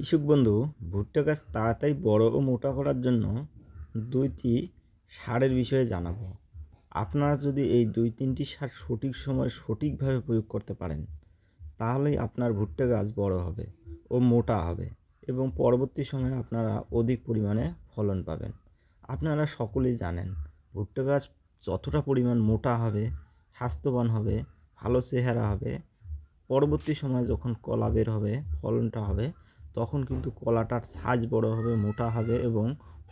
কৃষক বন্ধু, ভুট্টা গাছ তাড়াতাড়ি বড় ও মোটা করার জন্য দুইটি সারের বিষয়ে জানাব। আপনারা যদি এই দুই তিনটি সার সঠিক সময় সঠিকভাবে প্রয়োগ করতে পারেন, তাহলেই আপনার ভুট্টা গাছ বড় হবে ও মোটা হবে এবং পরবর্তী সময়ে আপনারা অধিক পরিমাণে ফলন পাবেন। আপনারা সকলেই জানেন, ভুট্টা গাছ যতটা পরিমাণ মোটা হবে, স্বাস্থ্যবান হবে, ভালো চেহারা হবে, পরবর্তী সময়ে যখন কলা বের হবে, ফলনটা হবে তখন কিন্তু কলাটার সাইজ বড় হবে, মোটা হবে এবং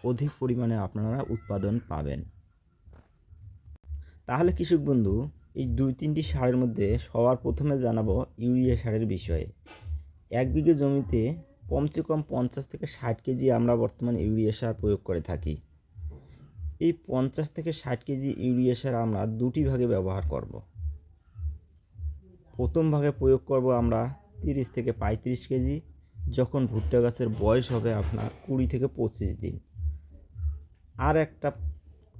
অধিক পরিমাণে আপনারা উৎপাদন পাবেন। তাহলে কৃষক বন্ধু, এই দুই তিনটি সারের মধ্যে সবার প্রথমে জানাব ইউরিয়া সারের বিষয়ে। এক বিঘে জমিতে কমসে কম পঞ্চাশ থেকে ষাট কেজি আমরা বর্তমানে ইউরিয়া সার প্রয়োগ করে থাকি। এই পঞ্চাশ থেকে ষাট কেজি ইউরিয়া সার আমরা দুটি ভাগে ব্যবহার করব। প্রথম ভাগে প্রয়োগ করব আমরা তিরিশ থেকে পঁয়ত্রিশ কেজি যখন ভুট্টা গাছের বয়স হবে আপনার কুড়ি থেকে পঁচিশ দিন। আর একটা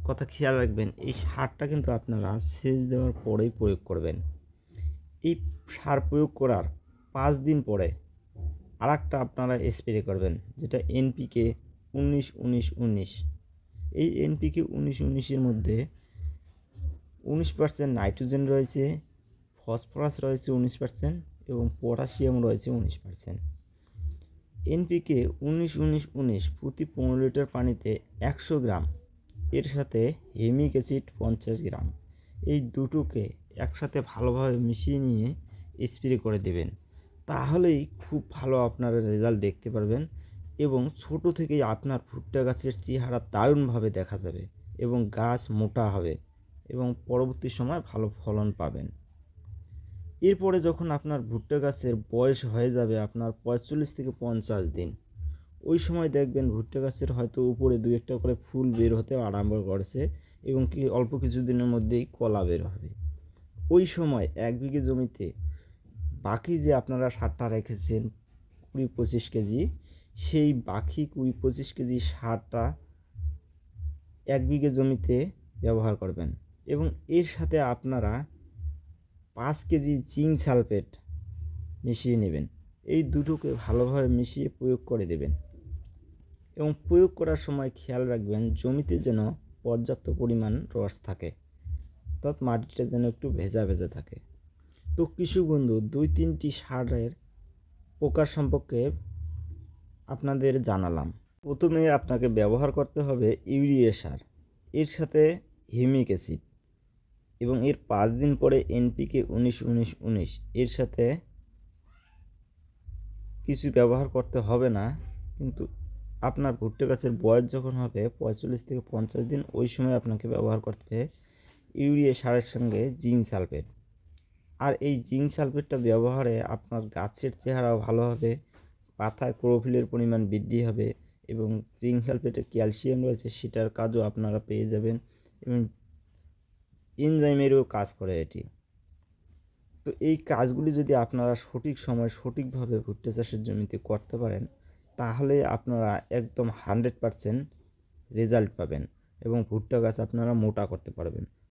কথা খেয়াল রাখবেন, এই সারটা কিন্তু আপনারা সেচ দেওয়ার পরেই প্রয়োগ করবেন। এই সার প্রয়োগ করার পাঁচ দিন পরে আর একটা আপনারা স্প্রে করবেন, যেটা এনপিকে উনিশ উনিশ উনিশ। এই এনপিকে উনিশ উনিশের মধ্যে উনিশ পার্সেন্ট নাইট্রোজেন রয়েছে, ফসফরাস রয়েছে উনিশ পার্সেন্ট এবং পটাশিয়াম রয়েছে উনিশ পার্সেন্ট এনপিকে উনিশ উনিশ উনিশ প্রতি পনেরো লিটার পানিতে একশো গ্রাম, এর সাথে হেমিক অ্যাসিড পঞ্চাশ গ্রাম। এই দুটোকে একসাথে ভালোভাবে মিশিয়ে নিয়ে স্প্রে করে দেবেন। তাহলেই খুব ভালো আপনারা রেজাল্ট দেখতে পারবেন এবং ছোট থেকেই আপনার ভুট্টা গাছের চেহারা দারুণভাবে দেখা যাবে এবং গাছ মোটা হবে এবং পরবর্তী সময় ভালো ফলন পাবেন। এরপরে যখন আপনার ভুট্টা গাছের বয়স হয়ে যাবে আপনার পঁয়তাল্লিশ থেকে পঞ্চাশ দিন, ওই সময় দেখবেন ভুট্টা গাছের হয়তো উপরে দু একটা করে ফুল বের হতে আরম্ভ করেছে এবং কি অল্প কিছু দিনের মধ্যেই কলা বের হবে। ওই সময় এক বিঘে জমিতে বাকি যে আপনারা সারটা রেখেছেন কুড়ি পঁচিশ কেজি, সেই বাকি কুড়ি পঁচিশ কেজি সারটা এক বিঘে জমিতে ব্যবহার করবেন এবং এর সাথে আপনারা পাঁচ কেজি জিঙ্ক সালফেট মিশিয়ে নেবেন। এই দুটোকে ভালোভাবে মিশিয়ে প্রয়োগ করে দেবেন। এবং প্রয়োগ করার সময় খেয়াল রাখবেন, জমিতে যেন পর্যাপ্ত পরিমাণ রস থাকে, অর্থাৎ মাটিটা যেন একটু ভেজা ভেজা থাকে। তো কৃষক বন্ধু, দুই তিনটি সারের প্রকার সম্পর্কে আপনাদের জানালাম। প্রথমে আপনাকে ব্যবহার করতে হবে ইউরিয়া সার, এর সাথে হিউমিক অ্যাসিড। এবং এর পাঁচ দিন পরে এনপিকে উনিশ উনিশ উনিশ। এর সাথে কিছু ব্যবহার করতে হবে না, কিন্তু আপনার ভুট্টা গাছের বয়স যখন হবে, পঁয়তাল্লিশ থেকে পঞ্চাশ দিন, ওই সময় আপনাকে ব্যবহার করতে হবে ইউরিয়া সারের সঙ্গে জিঙ্ক সালফেট। আর এই জিঙ্ক সালফেটটা ব্যবহারে আপনার গাছের চেহারাও ভালো হবে, পাতায় ক্লোরোফিলের পরিমাণ বৃদ্ধি হবে এবং জিঙ্ক সালফেটে ক্যালসিয়াম রয়েছে, সেটার কাজও আপনারা পেয়ে যাবেন এবং এনজাইমেরও কাজ করে এটি। তো এই কাজগুলি যদি আপনারা সঠিক সময় সঠিকভাবে ভুট্টা চাষের জমিতে করতে পারেন, তাহলে আপনারা একদম হান্ড্রেড পারসেন্ট রেজাল্ট পাবেন এবং ভুট্টা গাছ আপনারা মোটা করতে পারবেন।